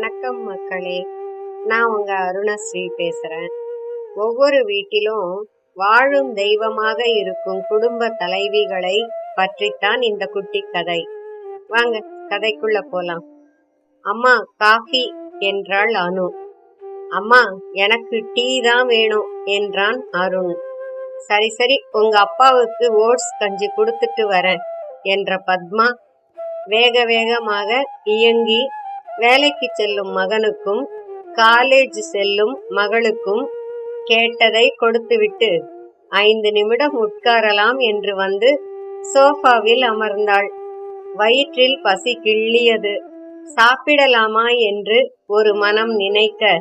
வணக்கம் மக்களே. நான் உங்க அருணஸ்ரீ பேசுறேன். ஒவ்வொரு வீட்டிலும் வாழும் தெய்வமாக இருக்கும் குடும்ப தலைவிகளை பற்றித்தான் இந்த குட்டி கதை. வாங்க கதைக்குள்ள போலாம். அம்மா காஃபி என்றாள் அனு. அம்மா எனக்கு டீ தான் வேணும் என்றான் அருண். சரி சரி உங்க அப்பாவுக்கு ஓட்ஸ் கஞ்சி கொடுத்துட்டு வரேன் என்ற பத்மா வேக வேகமாக இயங்கி வேலைக்கு செல்லும் மகனுக்கும் காலேஜ் செல்லும் மகளுக்கும் கேட்டதை கொடுத்துவிட்டு ஐந்து நிமிடம் உட்காரலாம் என்று வந்து சோஃபாவில் அமர்ந்தாள். வயிற்றில் பசி கிள்ளியது. சாப்பிடலாமா என்று ஒரு மனம் நினைக்க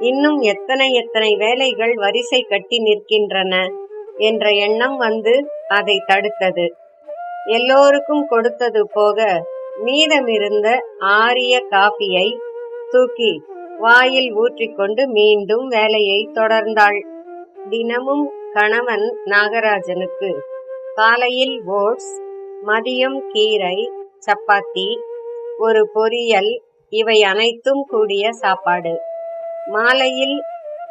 இன்னும் எத்தனை எத்தனை வேலைகள் வரிசை கட்டி நிற்கின்றன என்ற எண்ணம் வந்து அதை தடுத்தது. எல்லோருக்கும் கொடுத்தது போக மீதமிருந்த ஆரிய காபியை தூக்கி வாயில் ஊற்றிக்கொண்டு மீண்டும் வேலையை தொடர்ந்தாள். தினமும் கணவன் நாகராஜனுக்கு காலையில் ஓட்ஸ் மதியம் கீரை சப்பாத்தி ஒரு பொரியல் இவை அனைத்தும் கூடிய சாப்பாடு. மாலையில்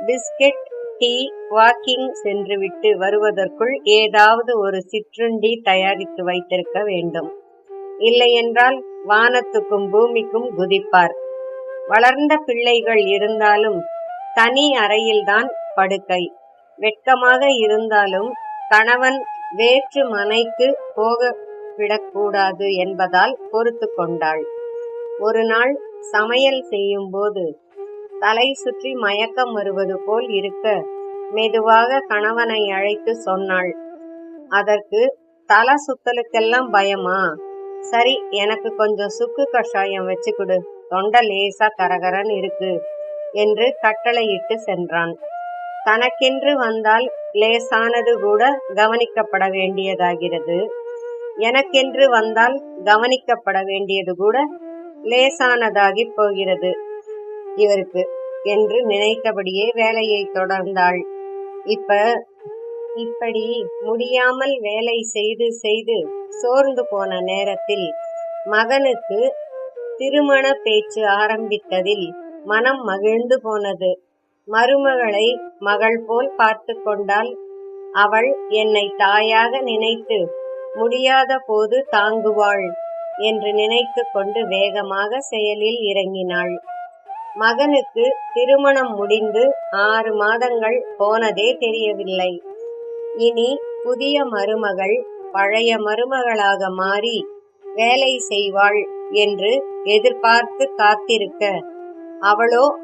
பிஸ்கெட் டீ வாக்கிங் சென்றுவிட்டு வருவதற்குள் ஏதாவது ஒரு சிற்றுண்டி தயாரித்து வைத்திருக்க வேண்டும். இல்லையென்றால் வானத்துக்கும் பூமிக்கும் குதிப்பார். வளர்ந்த பிள்ளைகள் இருந்தாலும் தனி அறையில்தான் படுக்கை. வெட்கமாக இருந்தாலும் கணவன் வேற்று மனைக்கு போக விடக்கூடாது என்பதால் பொறுத்து கொண்டாள். ஒரு நாள் சமையல் செய்யும் போது தலை சுற்றி மயக்கம் வருவது போல் இருக்க மெதுவாக கணவனை அழைத்து சொன்னாள். அதற்கு தலை சுத்தலுக்கெல்லாம் பயமா? சரி எனக்கு கொஞ்சம் சுக்கு கஷாயம் வச்சு கொடு தொண்டை லேசா கரகரன் இருக்கு என்று கட்டளையிட்டு சென்றான். தனக்கென்று வந்தால் லேசானது கூட கவனிக்கப்பட வேண்டியதாகிறது. எனக்கென்று வந்தால் கவனிக்கப்பட வேண்டியது கூட லேசானதாகி போகிறது. இவருக்கு என்று நினைத்தபடியே வேலையை தொடர்ந்தாள். இப்ப இப்படி முடியாமல் வேலை செய்து செய்து சோர்ந்து போன நேரத்தில் மகனுக்கு திருமண பேச்சு ஆரம்பித்ததில் மனம் மகிழ்ந்து போனது. மருமகளை மகள் போல் பார்த்து கொண்டால் அவள் என்னை தாயாக நினைத்து முடியாத போது தாங்குவாள் என்று நினைத்து கொண்டு வேகமாக செயலில் இறங்கினாள். மகனுக்கு திருமணம் முடிந்து ஆறு மாதங்கள் போனதே தெரியவில்லை. இனி புதிய மருமகள் பழைய மருமகளாக மாறி வேலை செய்வாள் என்று எதிர்பார்த்து காத்திருக்க. அவளோ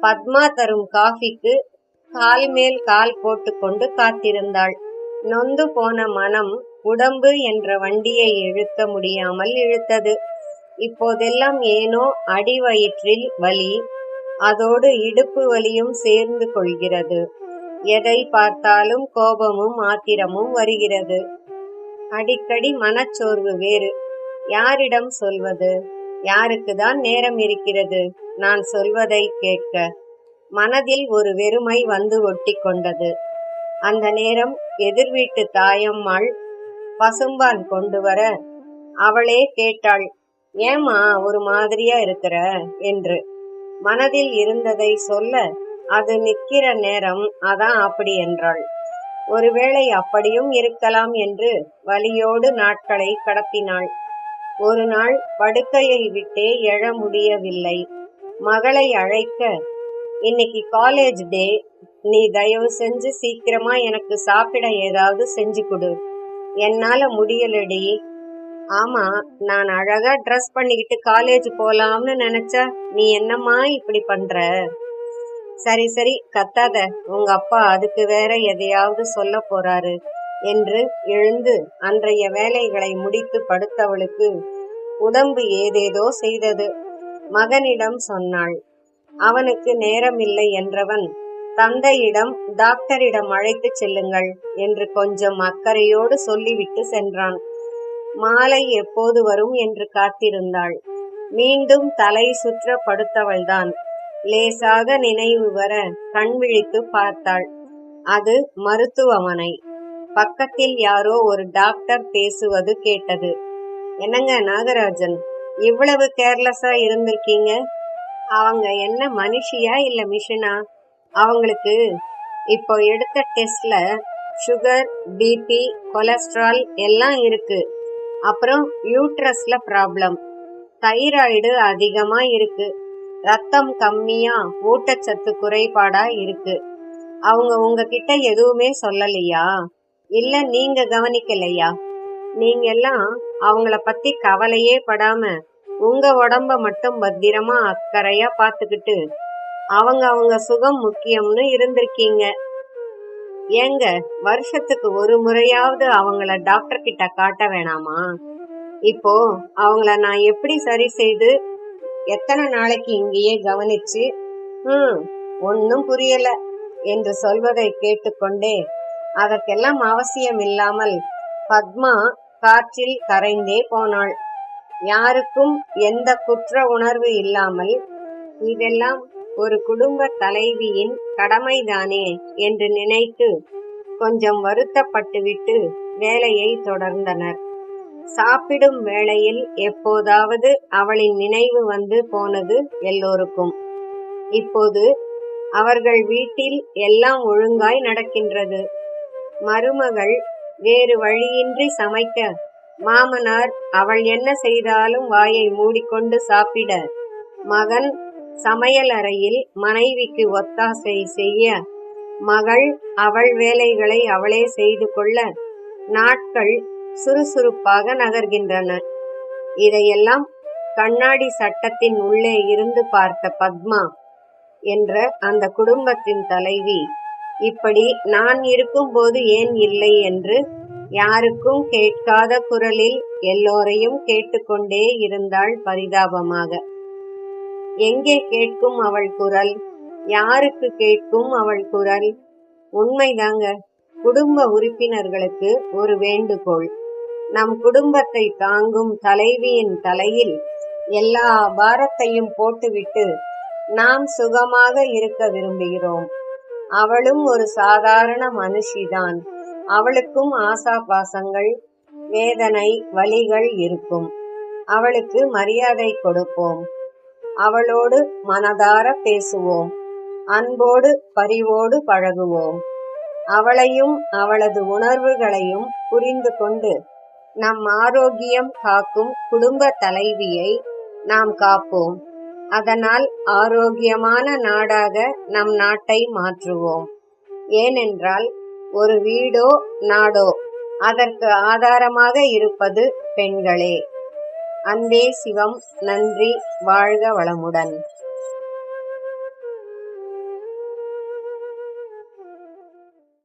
பத்மா தரும் காஃபிக்கு கால் மேல் கால் போட்டுக்கொண்டு காத்திருந்தாள். நொந்து போன மனம் உடம்பு என்ற வண்டியை இழுக்க முடியாமல் இழுத்தது. இப்போதெல்லாம் ஏனோ அடிவயிற்றில் வலி அதோடு இடுப்பு வலியும் சேர்ந்து கொள்கிறது. எதை பார்த்தாலும் கோபமும் ஆத்திரமும் வருகிறது. அடிக்கடி மனச்சோர்வு வேறு. யாரிடம் சொல்வது? யாருக்குதான் நேரம் இருக்கிறது? நான் சொல்வதை கேட்க. மனதில் ஒரு வெறுமை வந்து ஒட்டி கொண்டது. அந்த நேரம் எதிர் வீட்டு தாயம்மாள் பசும்பால் கொண்டு வர அவளே கேட்டாள் ஏமா ஒரு மாதிரியா இருக்கிற? என்று. மனதில் இருந்ததை சொல்ல அது நிற்கிற நேரம் அதான் அப்படி என்றாள். ஒருவேளை அப்படியும் இருக்கலாம் என்று வலியோடு நாட்களை கடத்தினாள். ஒரு நாள் படுக்கையை விட்டே எழ முடியவில்லை. மகளை அழைக்க இன்னைக்கு காலேஜ் டே நீ தயவு செஞ்சு சீக்கிரமா எனக்கு சாப்பிட ஏதாவது செஞ்சு கொடு. என்னால முடியலடி. ஆமா நான் அழகா ட்ரெஸ் பண்ணிக்கிட்டு காலேஜ் போலாம்னு நினைச்சா நீ என்னம்மா இப்படி பண்ற? சரி சரி கத்தாத. உங்க அப்பா அதுக்கு வேற எதையாவது சொல்ல போறாரு என்று எழுந்து அன்றைய வேலைகளை முடித்து படுத்தவளுக்கு உடம்பு ஏதேதோ செய்தது. மகனிடம் சொன்னாள் அவனுக்கு நேரமில்லை என்றவன் தந்தையிடம் டாக்டரிடம் அழைத்து செல்லுங்கள் என்று கொஞ்சம் அக்கறையோடு சொல்லிவிட்டு சென்றான். மாலை எப்போது வரும்? என்று காத்திருந்தாள். மீண்டும் தலை சுற்ற படுத்தவள்தான் லேசாக நினைவு வர கண் விழித்து பார்த்தாள். அது மருத்துவமனை. பக்கத்தில் யாரோ ஒரு டாக்டர் பேசுவது கேட்டது. என்னங்க நாகராஜன் இவ்வளவு கேர்லெஸ்ஸா இருந்திருக்கீங்க? அவங்க என்ன மனுஷியா இல்ல மிஷினா? அவங்களுக்கு இப்போ எடுத்த டெஸ்ட்ல சுகர் பிபி கொலஸ்ட்ரால் எல்லாம் இருக்கு. அப்புறம் யூட்ரஸ்ல ப்ராப்ளம். தைராய்டு அதிகமா இருக்கு. ரத்தம் கம்மியா ஊட்டச்சத்து குறைபாடா இருக்கு. அவங்க உங்ககிட்ட எதுவுமே சொல்லலையா? இல்ல நீங்க கவனிக்கலையா? நீங்க எல்லாம் அவங்கள பத்தி கவலையே படாம உங்க உடம்ப மட்டும் பத்திரமா அக்கறையா பாத்துக்கிட்டு அவங்க அவங்க சுகம் முக்கியம்னு இருந்திருக்கீங்க. ஏங்க வருஷத்துக்கு ஒரு முறையாவது அவங்கள டாக்டர் கிட்ட காட்ட வேணாமா? இப்போ அவங்கள நான் எப்படி சரி செய்து எத்தனை நாளைக்கு இங்கேயே கவனிச்சு ஹம் ஒன்னும் புரியல என்று சொல்வதை கேட்டுக்கொண்டே அதற்கெல்லாம் அவசியம் இல்லாமல் பத்மா காற்றில் கரைந்தே போனாள். யாருக்கும் எந்த குற்ற உணர்வு இல்லாமல் இதெல்லாம் ஒரு குடும்ப தலைவியின் கடமைதானே என்று நினைத்து கொஞ்சம் வருத்தப்பட்டுவிட்டு வேலையை தொடர்ந்தனர். சாப்பிடும் வேளையில் எப்போதாவது அவளின் நினைவு வந்து போனது எல்லோருக்கும். இப்போது அவர்கள் வீட்டில் எல்லாம் ஒழுங்காய் நடக்கின்றது. மருமகள் வேறு வழியின்றி சமைக்க மாமனார் அவள் என்ன செய்தாலும் வாயை மூடிக்கொண்டு சாப்பிட மகன் சமையல் அறையில் மனைவிக்கு ஒத்தாசை செய்ய மகள் அவள் வேலைகளை அவளே செய்து கொள்ள நாட்கள் சுறுசுறுப்பாக நகர்கின்றன இதையெல்லாம் கண்ணாடி சட்டத்தின் உள்ளே இருந்து பார்த்த பத்மா என்ற அந்த குடும்பத்தின் தலைவி இப்படி நான் இருக்கும்போது ஏன் இல்லை என்று யாருக்கும் கேட்காத குரலில் எல்லோரையும் கேட்டுக்கொண்டே இருந்தாள் பரிதாபமாக. எங்கே கேட்கும் அவள் குரல்? யாருக்கு கேட்கும் அவள் குரல்? உண்மைதாங்க. குடும்ப உறுப்பினர்களுக்கு ஒரு வேண்டுகோள். நம் குடும்பத்தை தாங்கும் தலைவியின் தலையில் எல்லா பாரத்தையும் போட்டுவிட்டு நாம் சுகமாக இருக்க விரும்புகிறோம். அவளும் ஒரு சாதாரண மனுஷிதான். அவளுக்கும் ஆசாபாசங்கள் வேதனை வலிகள் இருக்கும். அவளுக்கு மரியாதை கொடுப்போம். அவளோடு மனதார பேசுவோம். அன்போடு பரிவோடு பழகுவோம். அவளையும் அவளது உணர்வுகளையும் புரிந்து கொண்டு நம் ஆரோக்கியம் காக்கும் குடும்ப தலைவியை நாம் காப்போம். அதனால் ஆரோக்கியமான நாடாக நம் நாட்டை மாற்றுவோம். ஏனென்றால் ஒரு வீடோ நாடோ அதற்கு ஆதாரமாக இருப்பது பெண்களே. அன்பே சிவம் நன்றி வாழ்க வளமுடன்.